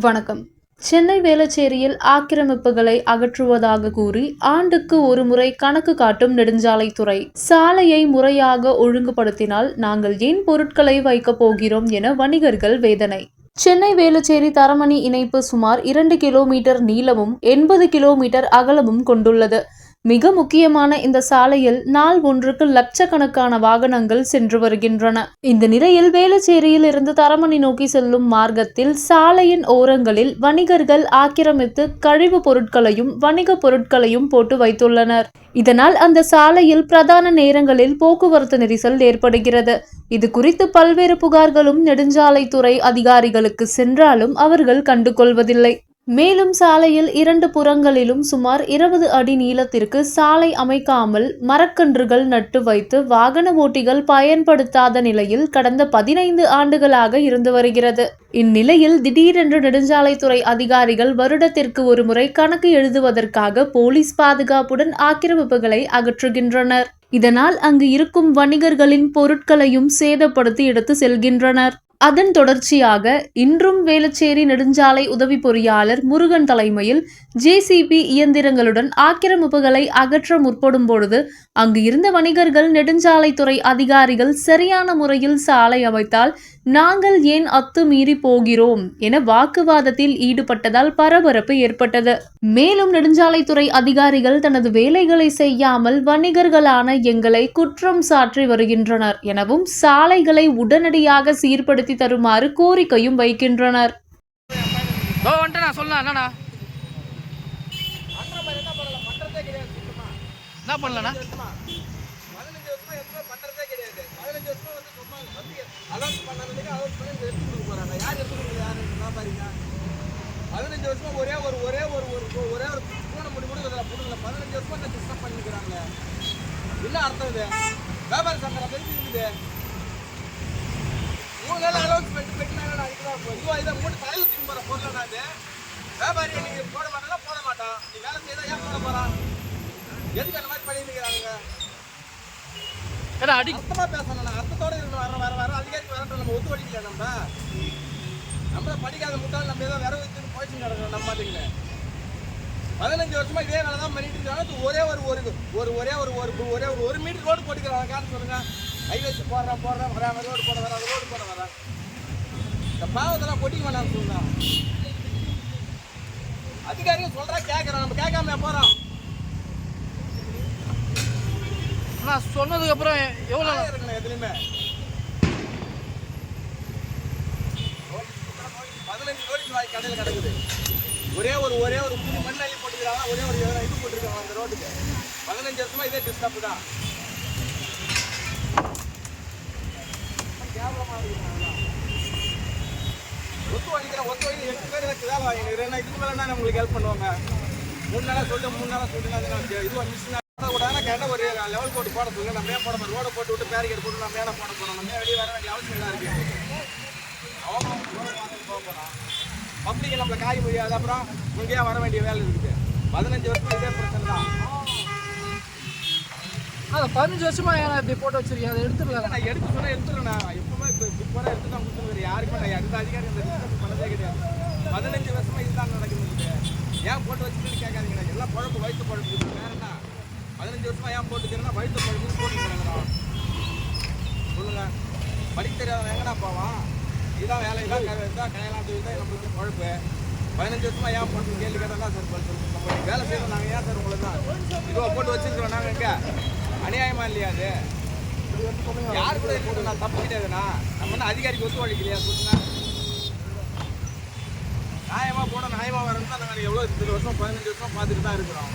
வணக்கம். சென்னை வேளச்சேரியில் ஆக்கிரமிப்புகளை அகற்றுவதாக கூறி ஆண்டுக்கு ஒரு முறை கணக்கு காட்டும் நெடுஞ்சாலைத்துறை சாலையை முறையாக ஒழுங்குபடுத்தினால் நாங்கள் ஏன் பொருட்களை வைக்கப் போகிறோம் என வணிகர்கள் வேதனை. சென்னை வேளச்சேரி தரமணி இணைப்பு சுமார் இரண்டு கிலோமீட்டர் நீளமும் எண்பது கிலோமீட்டர் அகலமும் கொண்டுள்ளது. மிக முக்கியமான இந்த சாலையில் நாள் ஒன்றுக்கு லட்சக்கணக்கான வாகனங்கள் சென்று வருகின்றன. இந்த நிலையில் வேளச்சேரியில் இருந்து தரமணி நோக்கி செல்லும் மார்க்கத்தில் சாலையின் ஓரங்களில் வணிகர்கள் ஆக்கிரமித்து கழிவு பொருட்களையும் வணிக பொருட்களையும் போட்டு வைத்துள்ளனர். இதனால் அந்த சாலையில் பிரதான நேரங்களில் போக்குவரத்து நெரிசல் ஏற்படுகிறது. இது குறித்து பல்வேறு புகார்களும் நெடுஞ்சாலைத்துறை அதிகாரிகளுக்கு சென்றாலும் அவர்கள் கண்டுகொள்வதில்லை. மேலும் சாலையில் இரண்டு புறங்களிலும் சுமார் இருபது அடி நீளத்திற்கு சாலை அமைக்காமல் மரக்கன்றுகள் நட்டு வைத்து வாகன ஓட்டிகள் பயன்படுத்தாத நிலையில் கடந்த பதினைந்து ஆண்டுகளாக இருந்து வருகிறது. இந்நிலையில் திடீரென்று நெடுஞ்சாலைத்துறை அதிகாரிகள் வருடத்திற்கு ஒரு முறை கணக்கு எழுதுவதற்காக போலீஸ் பாதுகாப்புடன் ஆக்கிரமிப்புகளை அகற்றுகின்றனர். இதனால் அங்கு இருக்கும் வணிகர்களின் பொருட்களையும் சேதப்படுத்தி எடுத்து செல்கின்றனர். அதன் தொடர்ச்சியாக இன்றும் வேலுச்சேரி நெடுஞ்சாலை உதவி பொறியாளர் முருகன் தலைமையில் ஜேசிபி இயந்திரங்களுடன் ஆக்கிரமிப்புகளை அகற்ற முற்படும் பொழுது அங்கு இருந்த வணிகர்கள் நெடுஞ்சாலைத்துறை அதிகாரிகள் சரியான முறையில் சாலை அமைத்தால் நாங்கள் ஏன் அத்துமீறி போகிறோம் என வாக்குவாதத்தில் ஈடுபட்டதால் பரபரப்பு ஏற்பட்டது. மேலும் நெடுஞ்சாலைத்துறை அதிகாரிகள் தனது வேலைகளை செய்யாமல் வணிகர்களான எங்களை குற்றம் சாற்றி வருகின்றனர் எனவும் சாலைகளை உடனடியாக சீர்படுத்த தருமாறு கோரிக்கையும் வைக்கின்றனர். என்ன பண்ணலண்ணா? பதினஞ்சு வருஷமா ஒரே ஒரு ஒரே ஒரு ஒரு ஒரே ஒரு பூனை முடி கொடுக்குறதுல கொடுக்கல பதினஞ்சு வருஷமா இந்த டிஸ்டர்ப் பண்ணிக்கிறாங்க. என்ன அர்த்தம் இது? வியாபாரி சங்கம் தெரிஞ்சு அலௌன்ஸ் பண்ணி பெட்டினாங்க இதுவா இதை மூணு தலையில் தூக்கி போகிற பொருளை இது. வியாபாரி நீங்க போட மாட்டேன்னா போட மாட்டான். நீ வேலை செய்தா ஏன் போட போறான் எதுக்கு அந்த மாதிரி பண்ணிட்டு இருக்கிறாங்க ஏன்னா அடி அர்த்தமா பேசணும். அர்த்தத்தோட இருக்கணும் வர வர வர அதிகாரிக்கு வரட்டும் நம்ம ஒத்து வடிக்கல நம்ம? நம்ம படிக்காத முட்டாள் நம்ம ஏதோ விர வச்சு போயிட்டு நடக்கிறோம் நம்ம மாட்டீங்களே பதினஞ்சு வருஷமா இதே வேலை தான் பண்ணிட்டு இருக்காங்க ஒரு ஒரு ஒரு ஒரே ஒரு ஒரு ஒரே ஒரு ஒரு மீட்டர் ரோடு போட்டுக்கிறாங்க. காரணம் சொல்லுங்க. ஹைவேஸ் போடுறேன் போடுறேன் வரேன் ரோடு போட வரேன் ரோடு போட வரேன். இந்த பாவத்தெல்லாம் பொட்டிக்க வேண்டாம்னு சொல்லுங்க அதிகாரிகள் சொல்றா கேட்கறோம் நம்ம கேட்காம போறோம் அண்ணா சொன்னதுக்கு அப்புறம் எவ்வளோ இருக்கணும் எதுலையுமே. பதினஞ்சு நோட்டீஸ் வாங்கி கடையில் கிடக்குது. ஒரே ஒரு ஒரே ஒரு புது மண் அள்ளி போட்டுக்கிறாங்க ஒரே ஒரு இது போட்டுருக்காங்க அந்த ரோட்டுக்கு. பதினஞ்சு வருஷமா இதே டிஸ்டர்ப் தான். ஒத்து வலிக்கிறேன் ஒத்து எட்டு பேர் எனக்கு வேலை வாங்கிட்டு இருக்கிறேன் இதுக்கு மேலே உங்களுக்கு ஹெல்ப் பண்ணுவாங்க. மூணு நாளாக சொல்லிட்டு மூணு நாளாக சொல்லிட்டு இது மிஷின் கூடாதுன்னா கேட்டால் ஒரு லெவல் போட்டு போட சொல்லுங்க. நம்ம ஏன் போட போகிறோம் ரோடை போட்டு விட்டு பேரிகேட் போட்டு நம்ம ஏன் போட போகிறோம் நம்ம வெளியே வர வேண்டிய அவசியம் தான் இருக்கு. அவங்க ரோடை பார்த்துட்டு போக போகிறோம் பப்ளிக் நம்மளை காய முடியாது. அப்புறம் இங்கே ஏன் வர வேண்டிய வேலை இருக்குது பதினஞ்சு வருஷம் இதே பிரச்சனை தான். அதை பதினஞ்சு வருஷமா இப்படி போட்டு வச்சிருக்கீங்க? அதை எடுத்துடல நான் எடுத்து சொன்னா நான். எப்பவுமே இப்போ எடுத்து தான் கொடுத்துருவேன் யாருக்குமே நான் அடுத்த அதிகாரி இந்த டிஸ்கஸ் பண்ணதே கிடையாது. பதினஞ்சு வருஷமா இதுதான் நடக்குது ஏன் போட்டு வச்சுட்டு கேட்காதீங்க. எனக்கு எல்லாம் குழம்பு வயிற்று பழப்பு இருக்குது வேற என்ன? பதினஞ்சு வருஷமாக ஏன் போட்டுக்கிறேன்னா வயிற்று குழம்பு போட்டுக்கிறாங்க சொல்லுங்க. படிக்க தெரியாதவன் எங்கடா போவான்? இதான் வேலை இதான் க- இதான் கையெல்லாம் தூக்கி தான் நம்மளுக்கு குழப்பு பதினஞ்சு வருஷமா ஏன் போட்டு கேள்வி கேட்டால் தான் சார் பதில் சொல்லுங்க நம்ம வேலை செய்யணும் நாங்கள் ஏன் சார் உங்களுக்கு தான்? இதுவா போட்டு வச்சிருக்கிறோம் நாங்கள் எங்கே அநியாயமா இல்லையா அது? யார் கூட இருக்கட்டும் நான் தப்பு கிடையாதுண்ணா நம்ம வந்து அதிகாரிக்கு ஒத்துழைக்கலையா? சொல்லுங்க நியாயமாக போட நியாயமாக வரணும் தான் நாங்கள் எவ்வளோ இருபது வருஷம் பதினஞ்சு வருஷம் பார்த்துட்டு தான் இருக்கிறோம்.